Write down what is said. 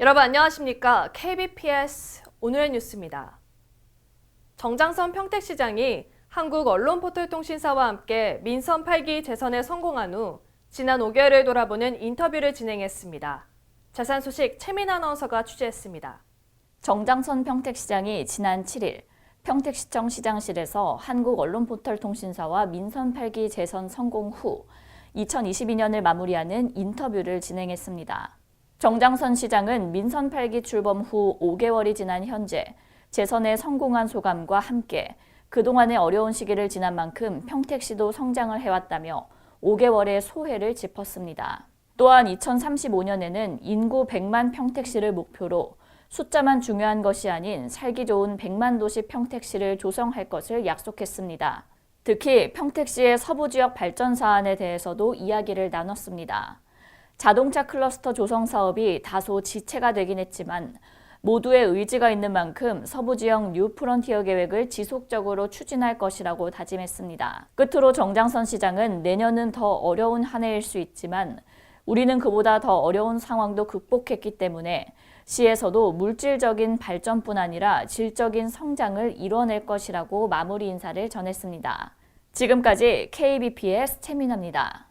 여러분 안녕하십니까? KBPS 오늘의 뉴스입니다. 정장선 평택시장이 한국 언론 포털 통신사와 함께 민선 8기 재선에 성공한 후 지난 5개월을 돌아보는 인터뷰를 진행했습니다. 자세한 소식 최민 아나운서가 취재했습니다. 정장선 평택시장이 지난 7일 평택시청 시장실에서 한국 언론 포털 통신사와 민선 8기 재선 성공 후 2022년을 마무리하는 인터뷰를 진행했습니다. 정장선 시장은 민선 8기 출범 후 5개월이 지난 현재 재선에 성공한 소감과 함께 그동안의 어려운 시기를 지난 만큼 평택시도 성장을 해왔다며 5개월의 소회를 짚었습니다. 또한 2035년에는 인구 100만 평택시를 목표로 숫자만 중요한 것이 아닌 살기 좋은 100만 도시 평택시를 조성할 것을 약속했습니다. 특히 평택시의 서부 지역 발전 사안에 대해서도 이야기를 나눴습니다. 자동차 클러스터 조성 사업이 다소 지체가 되긴 했지만 모두의 의지가 있는 만큼 서부 지역 뉴 프론티어 계획을 지속적으로 추진할 것이라고 다짐했습니다. 끝으로 정장선 시장은 내년은 더 어려운 한 해일 수 있지만 우리는 그보다 더 어려운 상황도 극복했기 때문에 시에서도 물질적인 발전뿐 아니라 질적인 성장을 이뤄낼 것이라고 마무리 인사를 전했습니다. 지금까지 KBPS 최민아입니다.